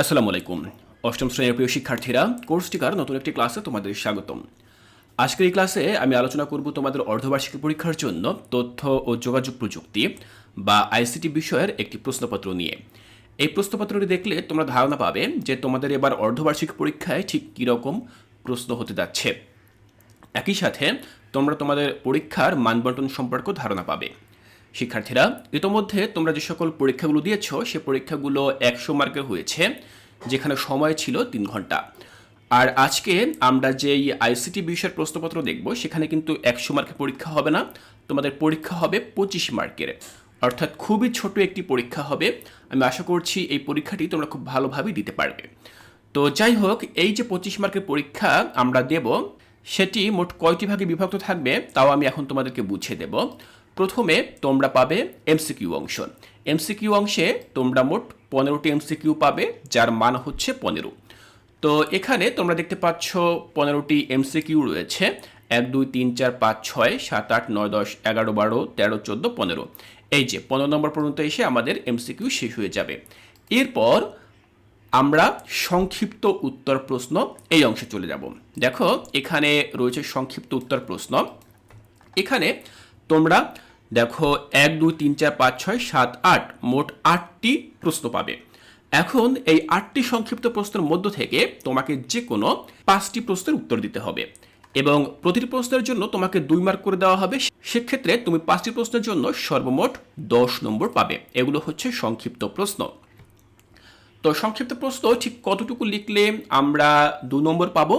আসসালামু আলাইকুম। অষ্টম শ্রেণির প্রিয় শিক্ষার্থীরা কোর্স টিকার নতুন একটি ক্লাসে তোমাদের স্বাগতম। আজকের এই ক্লাসে আমি আলোচনা করব তোমাদের অর্ধবার্ষিক পরীক্ষার জন্য তথ্য ও যোগাযোগ প্রযুক্তি বা আইসিটি বিষয়ের একটি প্রশ্নপত্র নিয়ে। এই প্রশ্নপত্রটি দেখলে তোমরা ধারণা পাবে যে তোমাদের এবার অর্ধবার্ষিক পরীক্ষায় ঠিক কীরকম প্রশ্ন হতে যাচ্ছে। একই সাথে তোমরা তোমাদের পরীক্ষার মানবন্টন সম্পর্কেও ধারণা পাবে। শিক্ষার্থীরা, ইতোমধ্যে তোমরা যে সকল পরীক্ষাগুলো দিয়েছ, সে পরীক্ষাগুলো একশো মার্কের হয়েছে, যেখানে সময় ছিল তিন ঘণ্টা। আর আজকে আমরা যেই আইসিটি বিষয়ের প্রশ্নপত্র দেখব, সেখানে কিন্তু একশো মার্কের পরীক্ষা হবে না, তোমাদের পরীক্ষা হবে পঁচিশ মার্কের। অর্থাৎ খুবই ছোট একটি পরীক্ষা হবে। আমি আশা করছি এই পরীক্ষাটি তোমরা খুব ভালোভাবে দিতে পারবে। তো যাই হোক, এই যে পঁচিশ মার্কের পরীক্ষা আমরা দেব, সেটি মোট কয়টি ভাগে বিভক্ত থাকবে, তাও আমি এখন তোমাদেরকে বুঝিয়ে দেব। প্রথমে তোমরা পাবে এমসিকিউ অংশ। এমসিকিউ অংশে তোমরা মোট পনেরোটি এমসিকিউ পাবে, যার মান হচ্ছে পনেরো। তো এখানে তোমরা দেখতে পাচ্ছ পনেরোটি এমসিকিউ রয়েছে। এক, দুই, তিন, চার, পাঁচ, ছয়, সাত, আট, নয়, দশ, এগারো, বারো, তেরো, চোদ্দ, পনেরো। এই যে, পনেরো নম্বর পর্যন্ত এসে আমাদের এমসিকিউ শেষ হয়ে যাবে। এরপর আমরা সংক্ষিপ্ত উত্তর প্রশ্ন এই অংশে চলে যাব। দেখো, এখানে রয়েছে সংক্ষিপ্ত উত্তর প্রশ্ন। এখানে তোমরা দেখো এক, দুই, তিন, চার, পাঁচ, ছয়, সাত, আট, মোট আটটি প্রশ্ন পাবে। এখন এই আটটি সংক্ষিপ্ত প্রশ্নের মধ্য থেকে তোমাকে যে কোনো পাঁচটি প্রশ্নের উত্তর দিতে হবে এবং প্রতিটি প্রশ্নের জন্য তোমাকে দুই মার্ক করে দেওয়া হবে। সেক্ষেত্রে তুমি পাঁচটি প্রশ্নের জন্য সর্বমোট দশ নম্বর পাবে। এগুলো হচ্ছে সংক্ষিপ্ত প্রশ্ন। তো সংক্ষিপ্ত প্রশ্ন ঠিক কতটুকু লিখলে আমরা দু নম্বর পাবো?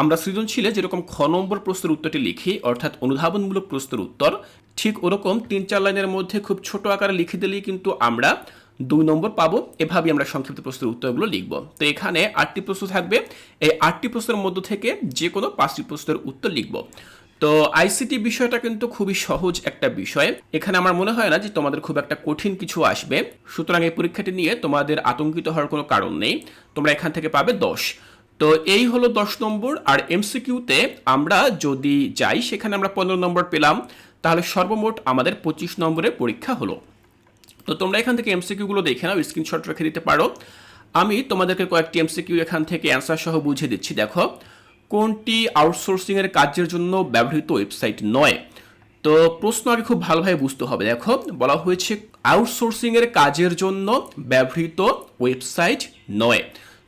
আমরা সৃজনশীলে যেরকম খ নম্বর প্রশ্নের উত্তরটি লিখি, অর্থাৎ অনুধাবনমূলক প্রশ্নের উত্তর, ঠিক ওরকম তিন চার লাইনের মধ্যে খুব ছোট আকারে লিখে দিলেই কিন্তু আমরা দুই নম্বর পাবো। এভাবেই আমরা সংক্ষিপ্ত প্রশ্নের উত্তরগুলো লিখব। তো এখানে আটটি প্রশ্ন থাকবে। এই আটটি প্রশ্নের মধ্য থেকে যে কোনো পাঁচটি প্রশ্নের উত্তর লিখব। তো আইসিটি বিষয়টা কিন্তু খুবই সহজ একটা বিষয়। এখানে আমার মনে হয় না যে তোমাদের খুব একটা কঠিন কিছু আসবে। সুতরাং এই পরীক্ষাটি নিয়ে তোমাদের আতঙ্কিত হওয়ার কোনো কারণ নেই। তোমরা এখান থেকে পাবে দশ। তো এই হলো দশ নম্বর, আর এমসিকিউতে আমরা যদি যাই, সেখানে আমরা পনেরো নম্বর পেলাম। তাহলে সর্বমোট আমাদের পঁচিশ নম্বরের পরীক্ষা হলো। তো তোমরা এখান থেকে এমসিকিউগুলো দেখে নাও স্ক্রিনশট রেখে দিতে পারো। আমি তোমাদেরকে কয়েকটি এমসিকিউ এখান থেকে অ্যান্সার সহ বুঝিয়ে দিচ্ছি। দেখো, কোনটি আউটসোর্সিংয়ের কাজের জন্য ব্যবহৃত ওয়েবসাইট নয়? তো প্রশ্ন আগে খুব ভালোভাবে বুঝতে হবে। দেখো, বলা হয়েছে আউটসোর্সিংয়ের কাজের জন্য ব্যবহৃত ওয়েবসাইট নয়।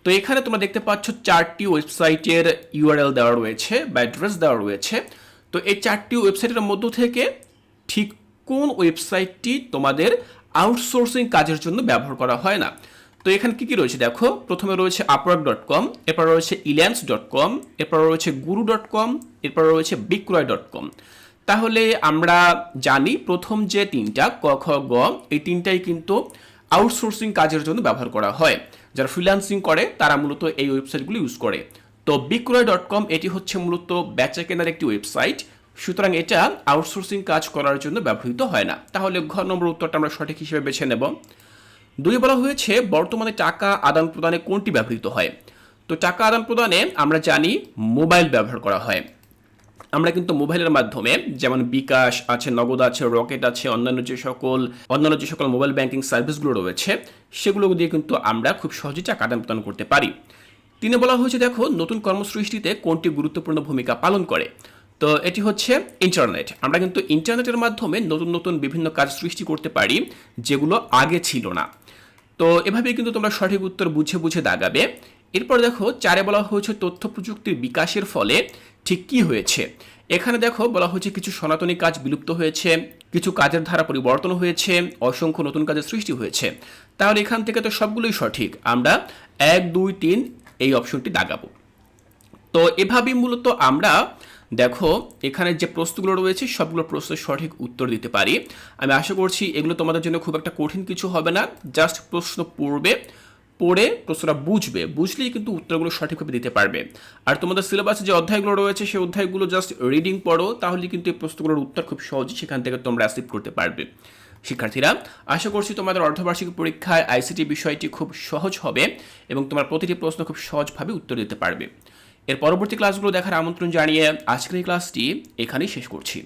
তো এখানে তোমরা দেখতে পাচ্ছ চারটি ওয়েবসাইটের ইউআরএল দেওয়া রয়েছে বা অ্যাড্রেস দেওয়া রয়েছে। তো এই চারটি ওয়েবসাইটের মধ্য থেকে ঠিক কোন ওয়েবসাইটটি তোমাদের আউটসোর্সিং কাজের জন্য ব্যবহার করা হয় না? তো এখানে কি কি রয়েছে দেখো? প্রথমে রয়েছে আপওয়ার্ক ডট কম এরপর রয়েছে ইল্যান্স ডট কম এরপর রয়েছে গুরু ডট কম এরপর রয়েছে বিক্রয় ডট কম তাহলে আমরা জানি প্রথম যে তিনটা, ক, খ, গ, এই তিনটাই কিন্তু আউটসোর্সিং কাজের জন্য ব্যবহার করা হয়। যারা ফ্রিল্যান্সিং করে, তারা মূলত এই ওয়েবসাইটগুলো ইউজ করে। তো বিক্রয় ডট কম এটি হচ্ছে মূলত বেচা কেনার একটি ওয়েবসাইট। সুতরাং এটা আউটসোর্সিং কাজ করার জন্য ব্যবহৃত হয় না। তাহলে ঘ নম্বর উত্তরটা আমরা সঠিক হিসেবে বেছে নেব। দুই বলা হয়েছে, বর্তমানে টাকা আদান প্রদানে কোনটি ব্যবহৃত হয়? তো টাকা আদান প্রদানে আমরা জানি মোবাইল ব্যবহার করা হয়। আমরা কিন্তু মোবাইলের মাধ্যমে, যেমন বিকাশ আছে, নগদ আছে, রকেট আছে, অন্যান্য যে সকল, অন্যান্য যে সকল মোবাইল ব্যাংকিং সার্ভিসগুলো রয়েছে সেগুলো দিয়ে কিন্তু আমরা খুব সহজে টাকা আদান প্রদান করতে পারি। তিনি বলা হয়েছে, দেখো, নতুন কর্মসৃষ্টিতে কোনটি গুরুত্বপূর্ণ ভূমিকা পালন করে? তো এটি হচ্ছে ইন্টারনেট। আমরা কিন্তু ইন্টারনেটের মাধ্যমে নতুন নতুন বিভিন্ন কাজ সৃষ্টি করতে পারি, যেগুলো আগে ছিল না। তো এভাবেই কিন্তু তোমরা সঠিক উত্তর বুঝে বুঝে দাগাবে। এরপর দেখো, চারে বলা হয়েছে, তথ্য প্রযুক্তির বিকাশের ফলে ঠিক কি হয়েছে। এখানে দেখো বলা হয়েছে কিছু সনাতনী কাজ বিলুপ্ত হয়েছে, কিছু কাজের ধারা পরিবর্তন হয়েছে, অসংখ্য নতুন কাজের সৃষ্টি হয়েছে। তাহলে এখান থেকে তো সবগুলোই সঠিক। আমরা এক, দুই, তিন এই অপশনটি দাগাবো তো এভাবেই মূলত আমরা দেখো এখানে যে প্রশ্নগুলো রয়েছে, সবগুলো প্রশ্নের সঠিক উত্তর দিতে পারি। আমি আশা করছি এগুলো তোমাদের জন্য খুব একটা কঠিন কিছু হবে না। জাস্ট প্রশ্ন পড়বে। পড়ে প্রশ্নটা বুঝবে, বুঝলেই কিন্তু উত্তরগুলো সঠিকভাবে দিতে পারবে। আর তোমাদের সিলেবাসে যে অধ্যায়গুলো রয়েছে, সেই অধ্যায়গুলো জাস্ট রিডিং পড়ো, তাহলে কিন্তু এই প্রশ্নগুলোর উত্তর খুব সহজেই সেখান থেকে তোমরা অ্যাসিভ করতে পারবে। শিক্ষার্থীরা, আশা করছি তোমাদের অর্ধবার্ষিক পরীক্ষায় আইসিটি বিষয়টি খুব সহজ হবে এবং তোমার প্রতিটি প্রশ্ন খুব সহজভাবে উত্তর দিতে পারবে। এর পরবর্তী ক্লাসগুলো দেখার আমন্ত্রণ জানিয়ে আজকের এই ক্লাসটি এখানেই শেষ করছি।